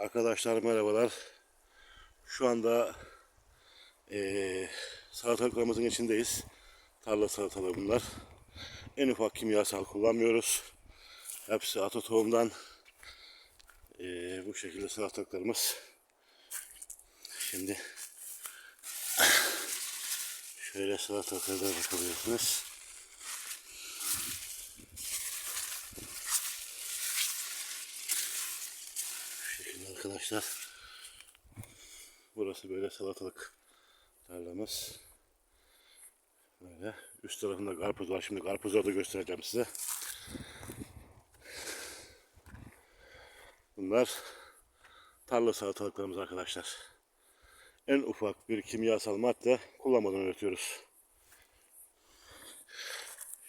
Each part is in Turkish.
Arkadaşlar merhabalar. Şu anda eee salatalıklarımızın içindeyiz. Tarla salatalığı bunlar. En ufak kimyasal kullanmıyoruz. Hepsi ata tohumdan eee, bu şekilde salatalıklarımız. Şimdi şöyle salatalıklara bakabilirsiniz. Arkadaşlar. Burası böyle salatalık tarlamız. Böyle. Üst tarafında karpuz var. Şimdi karpuzları da göstereceğim size. Bunlar tarla salatalıklarımız arkadaşlar. En ufak bir kimyasal madde kullanmadan üretiyoruz.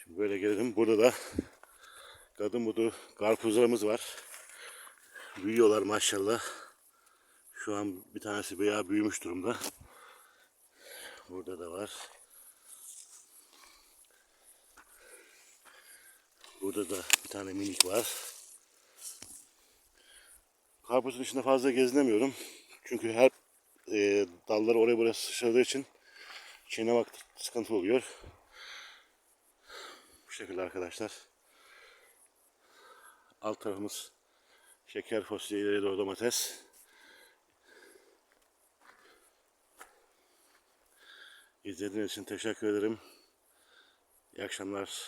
Şimdi böyle gelelim. Burada da kadın budu karpuzlarımız var. Büyüyorlar maşallah. Şu an bir tanesi bayağı büyümüş durumda. Burada da var. Burada da bir tane minik var. Karpuzun içinde fazla gezinemiyorum. Çünkü her e, dalları oraya buraya sıçradığı için çiğnemek sıkıntı oluyor. Bu şekilde arkadaşlar. Alt tarafımız şeker fasulye ileri doğru domates. İzlediğiniz için teşekkür ederim. İyi akşamlar.